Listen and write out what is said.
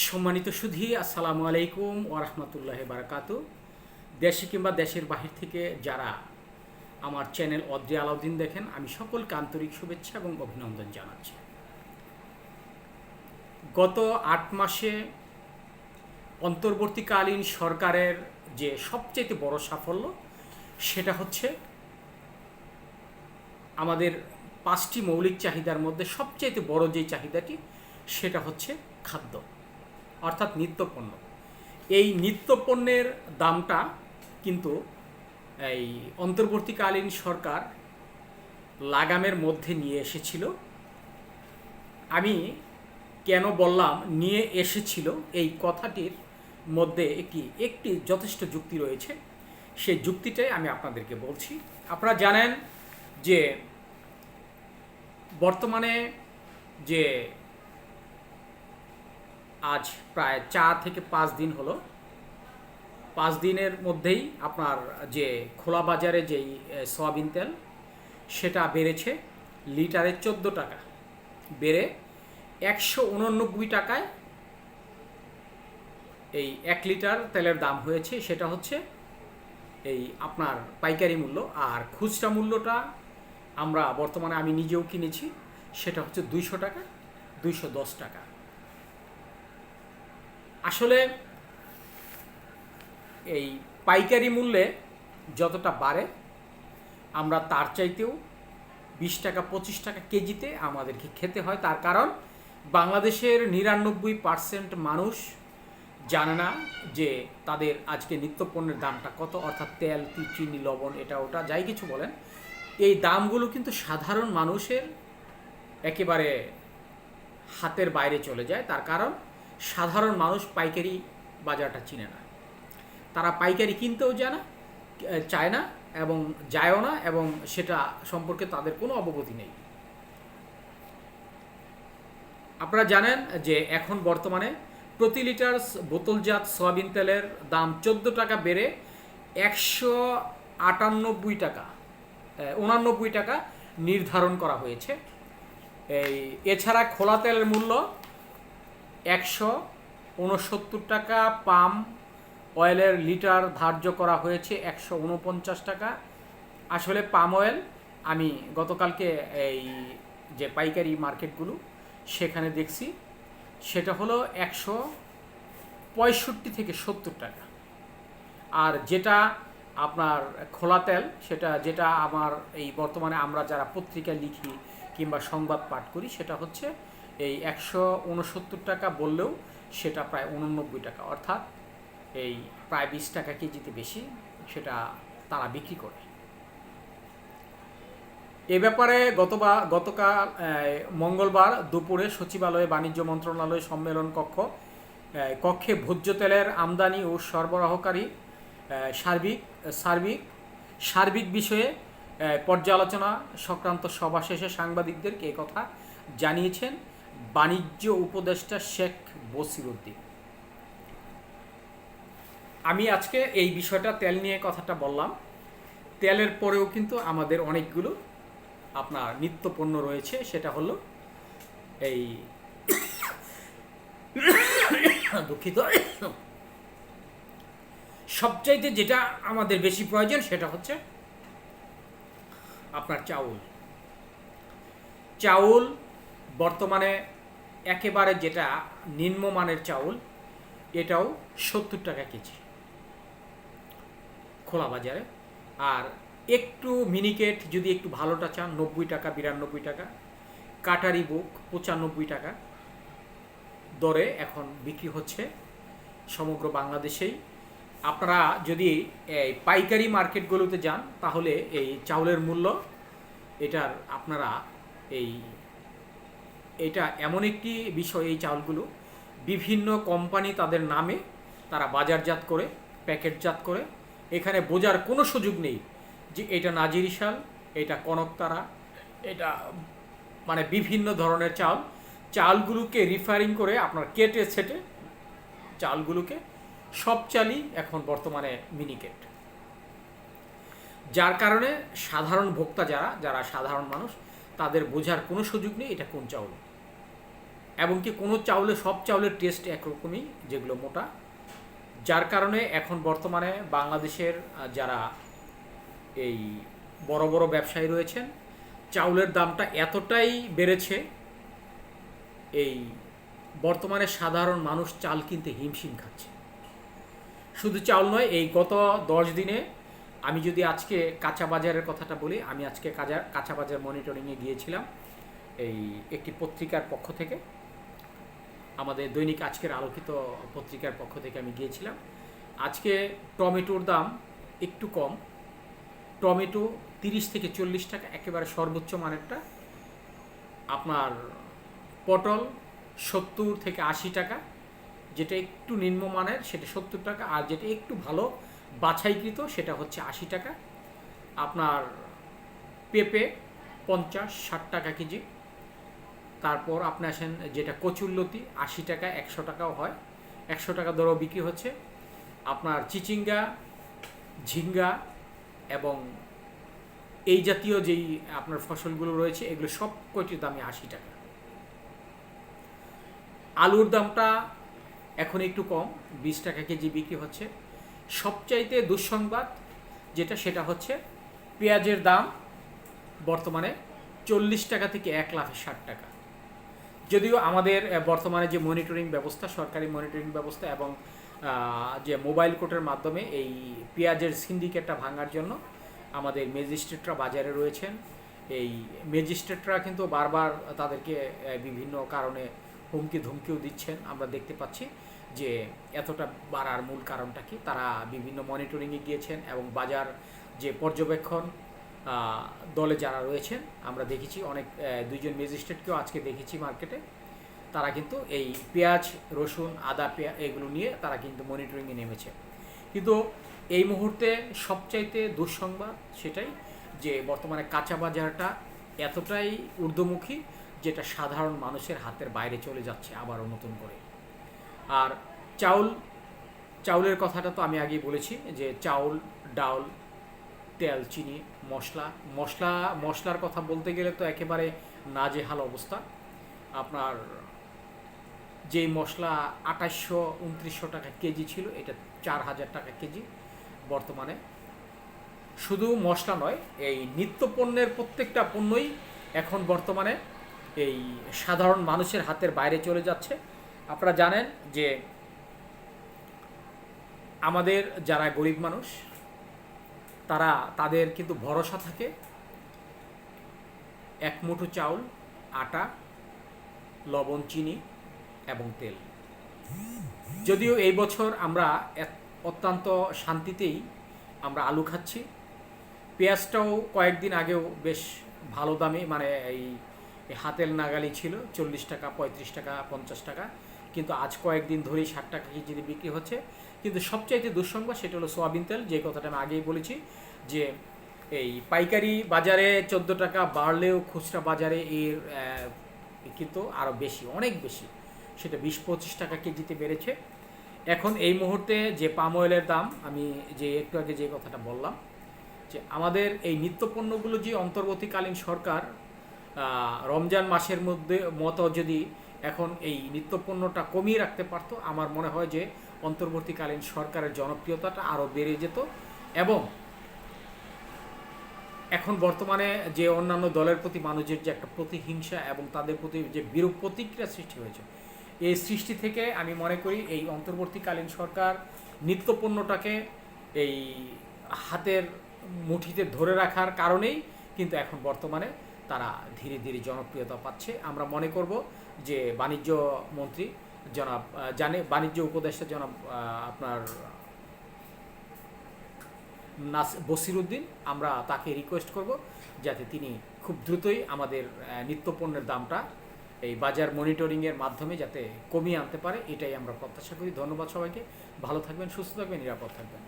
সম্মানিত সুধী, আসসালামু আলাইকুম ও রহমতুল্লাহ বারাকাত। দেশে কিংবা দেশের বাহির থেকে যারা আমার চ্যানেল অদ্রি আলাউদ্দিন দেখেন, আমি সকলকে আন্তরিক শুভেচ্ছা এবং অভিনন্দন জানাচ্ছি। গত আট মাসে অন্তর্বর্তীকালীন সরকারের যে সবচেয়ে বড় সাফল্য, সেটা হচ্ছে আমাদের পাঁচটি মৌলিক চাহিদার মধ্যে সবচেয়ে বড় যে চাহিদাটি, সেটা হচ্ছে খাদ্য। অর্থাৎ নিত্যপণ্য। এই নিত্যপণ্যের দামটা কিন্তু এই অন্তর্বর্তীকালীন সরকার লাগামের মধ্যে নিয়ে এসেছিল। আমি কেন বললাম নিয়ে এসেছিল? এই কথাটির মধ্যে একটি একটি যথেষ্ট যুক্তি রয়েছে। সেই যুক্তিটাই আমি আপনাদেরকে বলছি। আপনারা জানেন যে বর্তমানে যে আজ প্রায় চার থেকে পাঁচ দিন হলো। পাঁচ দিনের মধ্যেই আপনার যে খোলা বাজারে যেই সয়াবিন তেল, সেটা বেড়েছে লিটারে চোদ্দ টাকা। বেড়ে একশো উননব্বই টাকায় এই এক লিটার তেলের দাম হয়েছে। সেটা হচ্ছে এই আপনার পাইকারি মূল্য। আর খুচরা মূল্যটা আমরা বর্তমানে আমি নিজেও কিনেছি, সেটা হচ্ছে দুইশো টাকা, দুইশো দশ টাকা। আসলে এই পাইকারি মূল্যে যতটা বাড়ে, আমরা তার চাইতেও বিশ টাকা, পঁচিশ টাকা কেজিতে আমাদেরকে খেতে হয়। তার কারণ, বাংলাদেশের নিরানব্বই পার্সেন্ট মানুষ জানে না যে তাদের আজকে নিত্যপণ্যের দামটা কত, অর্থাৎ তেল চিনি, লবণ, এটা, ওটা, যাই কিছু বলেন। এই দামগুলো কিন্তু সাধারণ মানুষের একেবারে হাতের বাইরে চলে যায়। তার কারণ সাধারণ মানুষ পাইকারি বাজারটা চিনে না। তারা পাইকারি কিনতেও যায় না চায় না এবং যায়ও না এবং সেটা সম্পর্কে তাদের কোনো অবগতি নেই। আপনারা জানেন যে এখন বর্তমানে প্রতি লিটার বোতলজাত সয়াবিন তেলের দাম চোদ্দ টাকা বেড়ে একশো আটানব্বই টাকা উনানব্বই টাকা নির্ধারণ করা হয়েছে। এই, এছাড়া খোলা তেলের মূল্য একশো উনসত্তর টাকা পাম অয়েলের লিটার ধার্য করা হয়েছে একশো উনপঞ্চাশ টাকা। আসলে পাম অয়েল আমি গতকালকে এই যে পাইকারি মার্কেটগুলো সেখানে দেখছি, সেটা হলো একশো পঁয়ষট্টি থেকে সত্তর টাকা। আর যেটা আপনার খোলা তেল, সেটা যেটা আমার এই বর্তমানে আমরা যারা পত্রিকা লিখি কিংবা সংবাদ পাঠ করি, সেটা হচ্ছে এই একশো উনসত্তর টাকা বললেও সেটা প্রায় উননব্বই টাকা। অর্থাৎ এই প্রায় বিশ টাকা কেজিতে বেশি সেটা তারা বিক্রি করে। এ ব্যাপারে গতবার গতকাল মঙ্গলবার দুপুরে সচিবালয়ে বাণিজ্য মন্ত্রণালয় সম্মেলন কক্ষ কক্ষে ভোজ্য তেলের আমদানি ও সরবরাহকারী সার্বিক সার্বিক সার্বিক বিষয়ে পর্যালোচনা সংক্রান্ত সভা শেষে সাংবাদিকদেরকে কথা জানিয়েছেন। বাণিজ্য উপদেষ্টা শেখ বসিরুদ্দিন আমি আজকে এই বিষয়টা তেল নিয়ে কথাটা বললাম। তেলের পরেও কিন্তু আমাদের অনেকগুলো আপনার নিত্য পণ্য রয়েছে, সেটা হলো এই দুঃখিত। সবচাইতে যেটা আমাদের বেশি প্রয়োজন সেটা হচ্ছে আপনার চাউল। চাউল বর্তমানে একেবারে যেটা নিম্নমানের চাউল, এটাও সত্তর টাকা কেজি। খোলা বাজারে। আর একটু মিনিকেট, যদি একটু ভালোটা চান, নব্বই টাকা, বিরানব্বই টাকা। কাটারি বুক, পঁচানব্বই টাকা। দরে এখন বিক্রি হচ্ছে সমগ্র বাংলাদেশেই। আপনারা যদি এই পাইকারি মার্কেটগুলোতে যান, তাহলে এই চাউলের মূল্য, এটার আপনারা এই এটা এমন একটি বিষয় এই চাউলগুলো বিভিন্ন কোম্পানি তাদের নামে তারা বাজারজাত করে, প্যাকেটজাত করে। এখানে বোঝার কোনো সুযোগ নেই যে এটা নাজিরিশাল এটা কনকতারা এটা মানে বিভিন্ন ধরনের চাল। চালগুলোকে রিফারিং করে আপনার কেটে, ছেটে চালগুলোকে সব চালই এখন বর্তমানে মিনিকেট যার কারণে সাধারণ ভোক্তা যারা যারা সাধারণ মানুষ তাদের বোঝার কোনো সুযোগ নেই, এটা কোন চাউল? এবং কি কোনো চাউলে, সব চাউলের টেস্ট একরকমই, যেগুলো মোটা। যার কারণে এখন বর্তমানে বাংলাদেশের যারা এই বড় বড় ব্যবসায়ী রয়েছেন, চাউলের দামটা এতটাই বেড়েছে, এই বর্তমানে সাধারণ মানুষ চাল কিনতে হিমশিম খাচ্ছে। শুধু চাউল নয়, এই গত দশ দিনে আমি যদি আজকে কাঁচা বাজারের কথাটা বলি, আমি আজকে কাঁচা কাঁচা বাজার মনিটরিংয়ে গিয়েছিলাম এই একটি পত্রিকার পক্ষ থেকে। আমাদের দৈনিক আজকের আলোকিত পত্রিকার পক্ষ থেকে আমি গিয়েছিলাম। আজকে টমেটোর দাম একটু কম। টমেটো তিরিশ থেকে চল্লিশ টাকা, একেবারে সর্বোচ্চ মানেরটা। আপনার পটল সত্তর থেকে আশি টাকা, যেটা একটু নিম্নমানের সেটা সত্তর টাকা, আর যেটা একটু ভালো বাছাইকৃত সেটা হচ্ছে আশি টাকা। আপনার পেঁপে পঞ্চাশ, ষাট টাকা কেজি। তারপর আপনি আসেন যেটা কচুরলতি, আশি টাকা, একশো টাকাও হয়। একশো টাকা দরও বিক্রি হচ্ছে। আপনার চিচিঙ্গা, ঝিঙ্গা এবং এই জাতীয় যেই আপনার ফসলগুলো রয়েছে, এগুলো সব কয়টির দামে আশি টাকা। আলুর দামটা এখন একটু কম, বিশ টাকা কেজি বিক্রি হচ্ছে। সবচাইতে দুঃসংবাদ যেটা, সেটা হচ্ছে পেঁয়াজের দাম বর্তমানে চল্লিশ টাকা থেকে এক লাখ ষাট টাকা। যদিও আমাদের বর্তমানে যে মনিটরিং ব্যবস্থা, সরকারি মনিটরিং ব্যবস্থা এবং যে মোবাইল কোর্টের মাধ্যমে এই পেঁয়াজের সিন্ডিকেটটা ভাঙার জন্য আমাদের ম্যাজিস্ট্রেটরা বাজারে রয়েছেন। এই ম্যাজিস্ট্রেটরা কিন্তু বারবার তাদেরকে বিভিন্ন কারণে হুমকি ধুমকিও দিচ্ছেন। আমরা দেখতে পাচ্ছি যে এতটা বাড়ার মূল কারণটা কি? তারা বিভিন্ন মনিটরিংয়ে গিয়েছেন এবং বাজার যে পর্যবেক্ষণ দলে যারা রয়েছেন, আমরা দেখেছি অনেক দুইজন ম্যাজিস্ট্রেটকেও আজকে দেখেছি মার্কেটে। তারা কিন্তু এই পেঁয়াজ, রসুন, আদা পেঁয়া, এগুলো নিয়ে তারা কিন্তু মনিটরিংয়ে নেমেছে। কিন্তু এই মুহূর্তে সবচাইতে দুঃসংবাদ সেটাই যে বর্তমানে কাঁচা বাজারটা এতটাই ঊর্ধ্বমুখী যেটা সাধারণ মানুষের হাতের বাইরে চলে যাচ্ছে আবারও নতুন করে। আর চাউল, চাউলের কথাটা তো আমি আগেই বলেছি যে চাউল ডাউল তেল, চিনি, মশলা মশলা, মশলার কথা বলতে গেলে তো একেবারে নাজেহাল অবস্থা। আপনার যেই মশলা আঠাশশো উনত্রিশশো টাকা কেজি ছিল, এটা চার হাজার টাকা কেজি বর্তমানে। শুধু মশলা নয়, এই নিত্য পণ্যের প্রত্যেকটা পণ্যই এখন বর্তমানে এই সাধারণ মানুষের হাতের বাইরে চলে যাচ্ছে। আপনারা জানেন যে আমাদের যারা গরিব মানুষ, তারা, তাদের কিন্তু ভরসা থাকে এক মুঠো চাউল, আটা, লবণ, চিনি এবং তেল। যদিও এই বছর আমরা অত্যন্ত শান্তিতেই আমরা আলু খাচ্ছি। পেঁয়াজটাও কয়েকদিন আগেও বেশ ভালো দামে মানে এই হাতের নাগালি ছিল, চল্লিশ টাকা, পঁয়ত্রিশ টাকা, পঞ্চাশ টাকা। কিন্তু আজ কয়েকদিন ধরেই ষাট টাকা কেজিতে বিক্রি হচ্ছে। কিন্তু সবচাইতে দুঃসংবাদ সেটা হলো সোয়াবিন তেল। যে কথাটা আমি আগেই বলেছি যে এই পাইকারি বাজারে চোদ্দ টাকা বাড়লেও খুচরা বাজারে এর কিন্তু আরও বেশি, অনেক বেশি। সেটা বিশ পঁচিশ টাকা কেজিতে বেড়েছে। এখন এই মুহূর্তে যে পাম অয়েলের দাম, আমি যে একটু আগে যে কথাটা বললাম, যে আমাদের এই নিত্যপণ্যগুলো যে অন্তর্বর্তীকালীন সরকার রমজান মাসের মধ্যে মতো যদি এখন এই নিত্যপণ্যটা কমিয়ে রাখতে পারতো। আমার মনে হয় যে অন্তর্বর্তীকালীন সরকারের জনপ্রিয়তাটা আরও বেড়ে যেত এবং এখন বর্তমানে যে অন্যান্য দলের প্রতি মানুষের যে একটা প্রতিহিংসা এবং তাদের প্রতি যে বিরূপ প্রতিক্রিয়া সৃষ্টি হয়েছে এই সৃষ্টি থেকে আমি মনে করি এই অন্তর্বর্তীকালীন সরকার নিত্যপণ্যটাকে এই হাতের মুঠিতে ধরে রাখার কারণেই কিন্তু এখন বর্তমানে তারা ধীরে ধীরে জনপ্রিয়তা পাচ্ছে। আমরা মনে করব যে বাণিজ্য মন্ত্রী, জনাব জানে, বাণিজ্য উপদেষ্টা জনাব আপনার নাস বসিরুদ্দিন। আমরা তাকে রিকোয়েস্ট করব যাতে তিনি খুব দ্রুতই আমাদের নিত্যপণ্যের দামটা এই বাজার মনিটরিংয়ের মাধ্যমে যাতে কমিয়ে আনতে পারে, এটাই আমরা প্রত্যাশা করি। ধন্যবাদ সবাইকে। ভালো থাকবেন, সুস্থ থাকবেন, নিরাপদ থাকবেন।